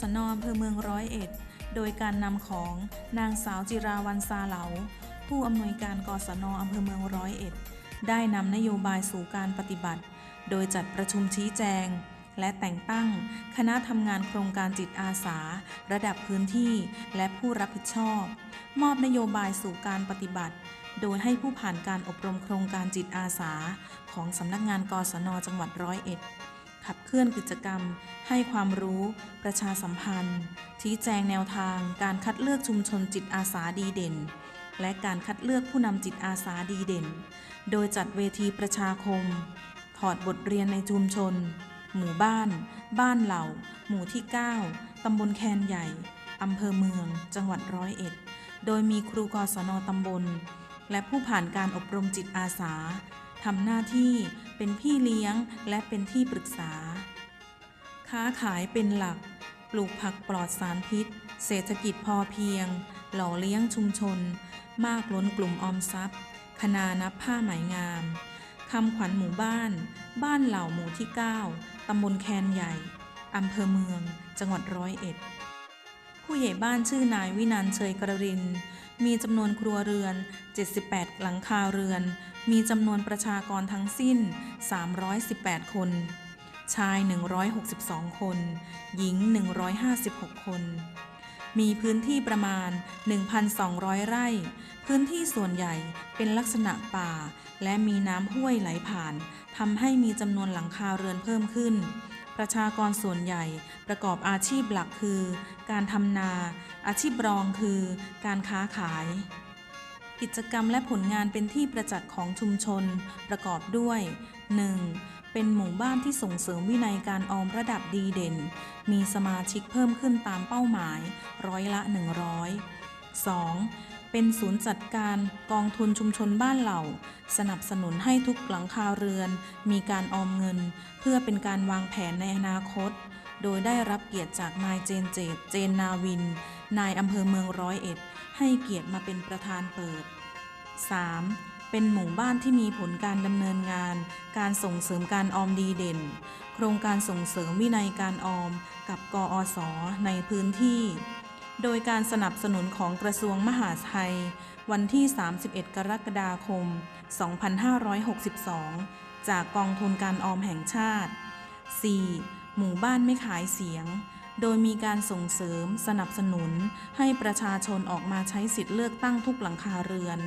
ศนอำเภอเมืองร้อยเอ็ด โดยการนำของนางสาวจิราวันซาเหลา ผู้อำนวยการกศนอำเภอเมืองร้อยเอ็ด ได้นำนโยบายสู่การปฏิบัติ โดยจัดประชุมชี้แจง และแต่งตั้ง คณะทำงานโครงการจิตอาสา ระดับพื้นที่และผู้รับผิดชอบ มอบนโยบายสู่การปฏิบัติ โดยให้ผู้ผ่านการอบรมโครงการจิตอาสา ของสำนักงานกศนจังหวัดร้อยเอ็ด ขับเคลื่อนกิจกรรม ให้ความรู้ ประชาสัมพันธ์ ชี้แจงแนวทาง การคัดเลือกชุมชนจิตอาสาดีเด่น และการคัดเลือกผู้นำจิตอาสาดีเด่น โดยจัดเวทีประชาคม ถอดบทเรียนในชุมชน หมู่บ้าน บ้านเหล่า หมู่ที่ 9 ตำบลแคนใหญ่ อำเภอเมือง จังหวัดร้อยเอ็ด โดยมีครูกศนตำบล และผู้ผ่านการอบรมจิตอาสา ทำหน้าที่เป็นพี่เลี้ยงและเป็นที่ปรึกษา ค้าขายเป็นหลัก ปลูกผักปลอดสารพิษ เศรษฐกิจพอเพียง หล่อเลี้ยงชุมชน มากล้นกลุ่มออมทรัพย์ คณานับผ้าไหมงามคำขวัญหมู่บ้าน บ้านเหล่าหมู่ที่ 9 ตำบลแคนใหญ่ อำเภอเมือง จังหวัดร้อยเอ็ด ผู้ใหญ่บ้านชื่อนายวินันท์เชยกระริน มีจำนวนครัวเรือน 78 หลังคาเรือนมีจำนวนประชากรทั้งสิ้น 318 คน ชาย 162 คน หญิง 156 คน มีพื้นที่ประมาณ 1,200 ไร่ พื้นที่ส่วนใหญ่เป็นลักษณะป่า และมีน้ำห้วยไหลผ่านทำให้มีจำนวนหลังคาเรือนเพิ่มขึ้นประชากรส่วนใหญ่ประกอบอาชีพหลักคือ การทำนา อาชีพรองคือ การค้าขาย กิจกรรมและผลงานเป็นที่ประจักษ์ของชุมชน ประกอบด้วย 1. เป็นหมู่บ้านที่ส่งเสริมวินัยการออมระดับดีเด่น มีสมาชิกเพิ่มขึ้นตามเป้าหมาย ร้อยละ 100 2. เป็นศูนย์จัดการกองทุนชุมชนบ้านเหล่า สนับสนุนให้ทุกหลังคาเรือน มีการออมเงิน เพื่อเป็นการวางแผนในอนาคต โดยได้รับเกียรติจากนายเจนเจต เจนนาวิน นายอำเภอเมืองร้อยเอ็ด ให้เกียรติมาเป็นประธานเปิด 3. เป็นหมู่บ้านที่มีผลการดำเนินงาน การส่งเสริมการออมดีเด่น โครงการส่งเสริมวินัยการออมกับกอสในพื้นที่ โดยการสนับสนุนของกระทรวงมหาดไทย วันที่ 31 กรกฎาคม 2562 จากกองทุนการออมแห่งชาติ 4. หมู่บ้านไม่ขายเสียง โดยมีการส่งเสริมสนับสนุน ให้ประชาชนออกมาใช้สิทธิ์เลือกตั้งทุกหลังคาเรือน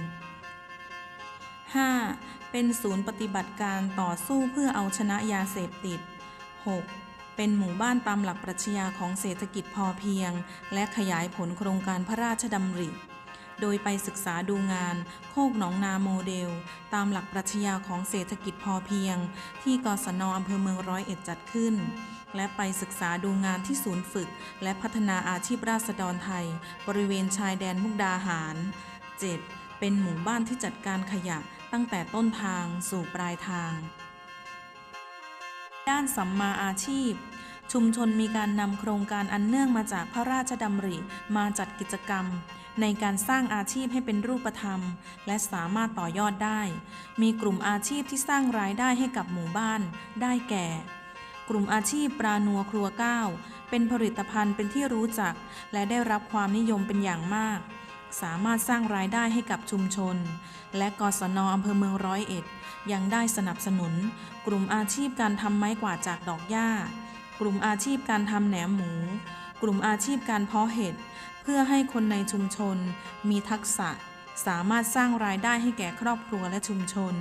5. เป็นศูนย์ปฏิบัติการต่อสู้เพื่อเอาชนะยาเสพติด 6. เป็นหมู่บ้านตามหลักปรัชญาของเศรษฐกิจพอเพียง และขยายผลโครงการพระราชดำริ โดยไปศึกษาดูงานโคกหนองนาโมเดล ตามหลักปรัชญาของเศรษฐกิจพอเพียง ที่กศนอำเภอเมืองร้อยเอ็ดจัดขึ้น และไปศึกษาดูงานที่ศูนย์ฝึก และพัฒนาอาชีพราษฎรไทย บริเวณชายแดนมุกดาหาร 7. เป็นหมู่บ้านที่จัดการขยะตั้งแต่ต้นทางสู่ปลายทาง ด้านสัมมาอาชีพชุมชนมีการนำโครงการอันเนื่องมาจากพระราชดำริมาจัดกิจกรรม ในการสร้างอาชีพให้เป็นรูปธรรม และสามารถต่อยอดได้ มีกลุ่มอาชีพที่สร้างรายได้ให้กับหมู่บ้าน ได้แก่ กลุ่มอาชีพปลานัวครัวก้าวเป็นผลิตภัณฑ์เป็นที่รู้จัก และได้รับความนิยมเป็นอย่างมาก สามารถสร้างรายได้ให้กับชุมชน และกศนอำเภอเมืองร้อยเอ็ด ยังได้สนับสนุน กลุ่มอาชีพการทำไม้กวาดจากดอกหญ้า กลุ่มอาชีพการทำแหนมหมู กลุ่มอาชีพการเพาะเห็ด เพื่อให้คนในชุมชน มีทักษะ สามารถสร้างรายได้ให้แก่ครอบครัวและชุมชน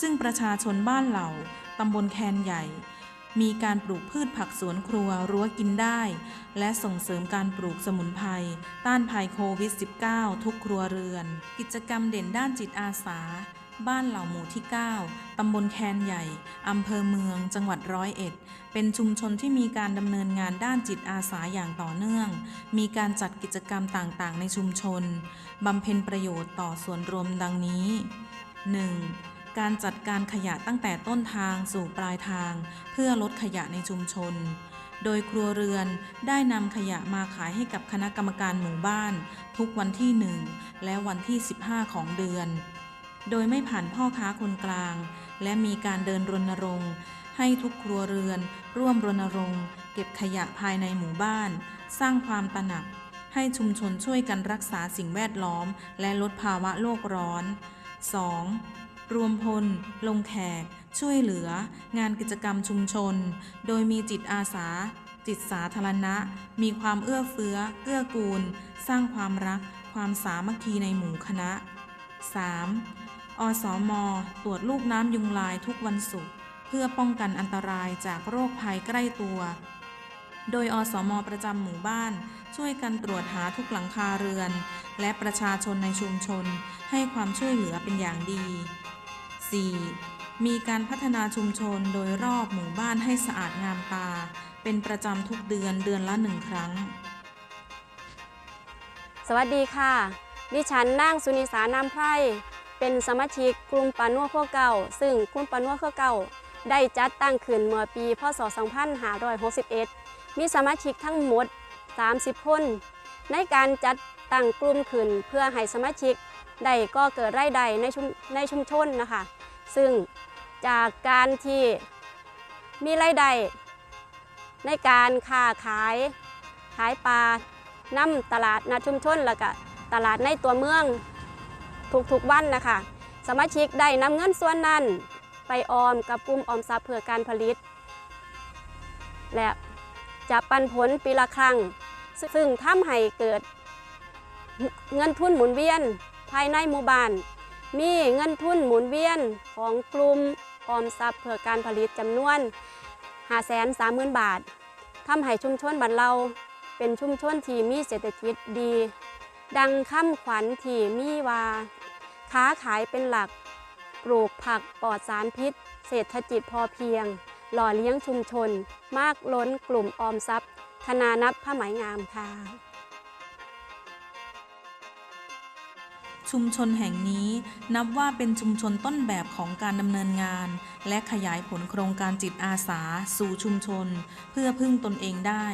ซึ่งประชาชนบ้านเหล่าตำบลแคนใหญ่ มีการปลูกพืชผักสวนครัวรั้วกินได้ และส่งเสริมการปลูกสมุนไพรต้านภัยโควิด -19 ทุกครัวเรือน กิจกรรมเด่นด้านจิตอาสา บ้านเหล่าหมู่ที่ 9 ตำบลแคนใหญ่ อำเภอเมือง จังหวัดร้อยเอ็ด เป็นชุมชนที่มีการดำเนินงานด้านจิตอาสาอย่างต่อเนื่อง มีการจัดกิจกรรมต่างๆ ในชุมชน บำเพ็ญประโยชน์ต่อส่วนรวมดังนี้ 1. การจัดการขยะตั้งแต่ต้นทางสู่ปลายทาง เพื่อลดขยะในชุมชนโดยครัวเรือนได้นำขยะมาขายให้กับคณะกรรมการหมู่บ้าน ทุกวันที่ 1 และวันที่ 15 ของเดือน โดยไม่ผ่านพ่อค้าคนกลาง และมีการเดินรณรงค์ ให้ทุกครัวเรือน ร่วมรณรงค์ เก็บขยะภายในหมู่บ้าน สร้างความตระหนัก ให้ชุมชนช่วยกันรักษาสิ่งแวดล้อม และลดภาวะโลกร้อน 2. รวมพล ลงแขก ช่วยเหลือ งานกิจกรรมชุมชน โดยมีจิตอาสา จิตสาธารณะ มีความเอื้อเฟื้อ เกื้อกูล สร้างความรัก ความสามัคคีในหมู่คณะ 3. อสมตรวจลูกน้ำยุงลายทุกวันศุกร์เพื่อป้องกันอันตรายจากโรคภัยใกล้ตัว โดยอสมประจำหมู่บ้าน ช่วยกันตรวจหาทุกหลังคาเรือน และประชาชนในชุมชน ให้ความช่วยเหลือเป็นอย่างดี 4. มีการพัฒนาชุมชนโดยรอบหมู่บ้านให้สะอาดงามตา เป็นประจำทุกเดือนเดือนละหนึ่งครั้ง สวัสดีค่ะ ดิฉันนางสุนิสานามไพร เป็นสมาชิกกลุ่มปานัวพวกเก่าซึ่งกลุ่มปานัวพวกเก่าได้จัดตั้งขึ้นเมื่อปี พศ 2561 มีสมาชิกทั้งหมด 30 คน ในการจัดตั้งกลุ่มขึ้นเพื่อให้สมาชิกได้ก็เกิดรายได้ในชุมในชุมชนนะคะ ซึ่งจากการที่มีรายได้ในการค้าขายขายปลานำตลาดนัดชุมชนแล้วก็ตลาดในตัวเมือง ทุกๆวันนะคะ สมาชิกได้นำเงินส่วนนั้น ไปออมกับกลุ่มออมทรัพย์เพื่อการผลิต และจะปันผลปีละครั้ง ซึ่งทำให้เกิดเงินทุนหมุนเวียนภายในหมู่บ้าน มีเงินทุนหมุนเวียนของกลุ่มออมทรัพย์เพื่อการผลิตจำนวน530,000 บาททำให้ชุมชนบ้านเราเป็นชุมชนที่มีเศรษฐกิจดี ดังคำขวัญที่มีว่าค้าขายเป็นหลัก ปลูกผักปลอดสารพิษ เศรษฐกิจพอเพียง หล่อเลี้ยงชุมชน มากล้นกลุ่มออมทรัพย์ ธนานับผ้าไหมงามค่ะ ชุมชนแห่งนี้นับว่าเป็นชุมชนต้นแบบของการดำเนินงาน และขยายผลโครงการจิตอาสา สู่ชุมชน เพื่อพึ่งตนเองได้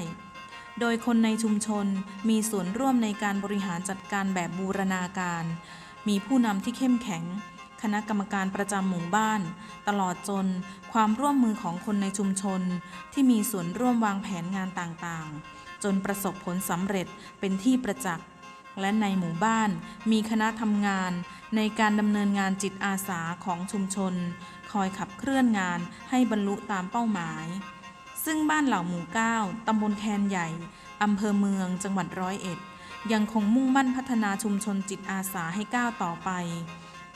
โดยคนในชุมชนมีส่วนร่วมในการบริหารจัดการแบบบูรณาการ มีผู้นำที่เข้มแข็ง คณะกรรมการประจำหมู่บ้าน ตลอดจนความร่วมมือของคนในชุมชน ที่มีส่วนร่วมวางแผนงานต่างๆ จนประสบผลสำเร็จเป็นที่ประจักษ์และในหมู่บ้านมีคณะทำงาน ในการดำเนินงานจิตอาสาของชุมชน คอยขับเคลื่อนงานให้บรรลุตามเป้าหมาย ซึ่งบ้านเหล่าหมู่ 9 ตำบลแคนใหญ่ อำเภอเมือง จังหวัดร้อยเอ็ด ยังคงมุ่งมั่นพัฒนาชุมชนจิตอาสาให้ก้าวต่อไป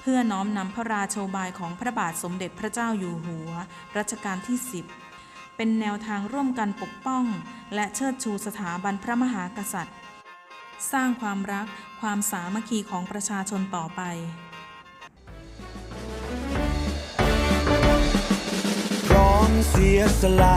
เพื่อน้อมนำพระราโชบายของพระบาทสมเด็จพระเจ้าอยู่หัว รัชกาลที่ 10 เป็นแนวทางร่วมกันปกป้อง และเชิดชูสถาบันพระมหากษัตริย์ สร้างความรักความสามัคคีของประชาชนต่อไปพร้อมเสียสละ